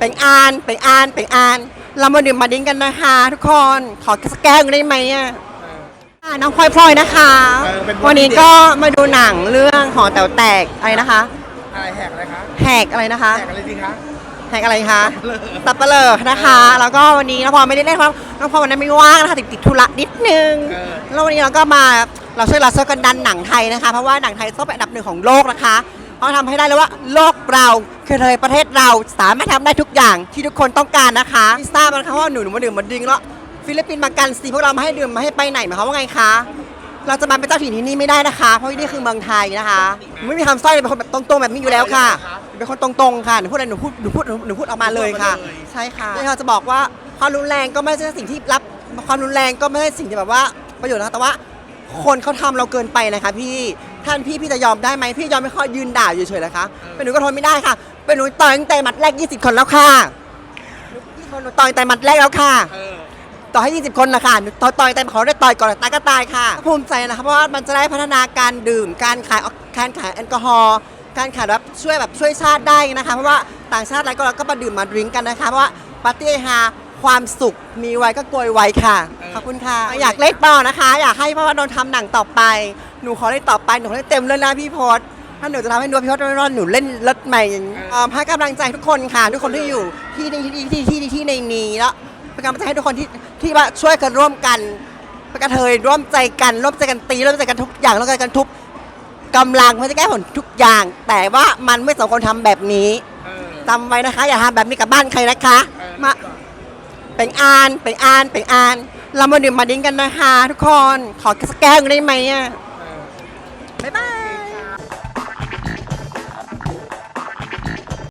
เป็นอ่านเป็นอ่านเป็นอ่าน เรามาดื่มมาดิ้งกันนะคะทุกคน ขอสักแก้วหนึ่งได้ไหมอะอะน้องพลอยพลอยนะคะ เออเป็นวันนี้ก็มาดูหนังเรื่องหอแต๋วแตกอะไรนะคะ อะไรแหกอะไรคะแหกอะไรนะคะ แหกอะไรดีคะ แหกอะไรคะตับเปลอนะคะ แล้วก็วันนี้น้องพลอยไม่ได้เล่นเพราะน้องพลอยวันนั้นไม่ว่างนะคะติดติดธุระนิดนึง เออ แล้ววันนี้เราก็มาเราช่วยเราช่วยกันดันหนังไทยนะคะ เพราะว่าหนังไทยต้องเป็นอันดับหนึ่งของโลกนะคะเพราะทำให้ได้เลยว่าโลกเรา คือเลยประเทศเราสามารถทำได้ทุกอย่างที่ทุกคนต้องการนะคะไม่ทราบนคะว่าหนูหนูมาดื่มมาดิ้งแล้วฟิลิปปินส์มากันสิพวกเรามาให้ดื่มมาให้ไปไหนหมายความว่าไงคะเราจะมาเป็นเจ้าถิ่นที่นี่ไม่ได้นะคะ เพราะที่นี่คือเมืองไทยนะคะไม่มีคำสร้อยเป็นคนแบบตรงๆแบบนี้อยู่แล้วค่ะเป็นคนตรงๆค่ะหนูพูดอะไรหนูพูดหนูพูดหนูพูดออกมาเลยค่ะ ใช่ค่ะที่เราจะบอกว่าความรุนแรงก็ไม่ใช่สิ่งที่รับความรุนแรงก็ไม่ใช่สิ่งที่แบบว่าประโยชน์นะคะแต่ว่าคนเขาทำเราเกินไปนะคะพี่ท่านพี่พี่จะยอมได้ไหมพี่ยอมไม่ค่อยยืนด่าอยู่เฉยๆนะคะเป็นหนูก็ทนไม่ได้ค่ะ เป็นหนูต่อยตั้งแต่หมัดแรก 20 คนแล้วค่ะหนูหนูต่อยตั้งแต่หมัดแรกแล้วค่ะ เออ ต่อให้ 20 คนนะคะหนูต่อยต่อยแต่ขอได้ต่อยก่อนตายก็ตายค่ะ ภูมิใจนะคะเพราะว่ามันจะได้พัฒนาการดื่ม การขายการขายแอลกอฮอล์การขายแบบช่วยแบบช่วยชาติได้นะคะเพราะว่าต่างชาติอะไรก็เราก็มาดื่มมาดริงก์กันนะคะเพราะว่าปาร์ตี้ฮาความสุขมีไว้ก็โกยไว้ค่ะขอบคุณค่ะ อยากเล่นต่อนะคะ อยากให้พ่อว่าโดนทำหนังต่อไป หนูขอเล่นต่อไปหนูขอเล่นเต็มเลยนะพี่พศ ถ้าหนูจะทำให้ดูว่าพี่พศรอดหนูเล่นรถใหม่อย่างนี้เอ่อให้กำลังใจทุกคนค่ะ ทุกคนที่อยู่ที่ที่ที่ที่ที่ที่ในนี้แล้วเป็นกำลังใจให้ทุกคนที่ที่ว่าช่วยกันร่วมกันเป็นกระเทยร่วมใจกันร่วมใจกันตีร่วมใจกันทุกอย่างร่วมใจกันทุกกำลังเพื่อจะแก้ผลทุกอย่าง แต่ว่ามันไม่สมควรทำแบบนี้เออจำไว้นะคะ อย่าทำแบบนี้กับบ้านใครนะคะเออมาเป็นอ่านเป็นอ่านเป็นอ่าน เรามาดื่มมาดิ้งกันนะคะทุกคนขอสักแก้วหนึ่งได้ไหมอะเออบ๊ายบาย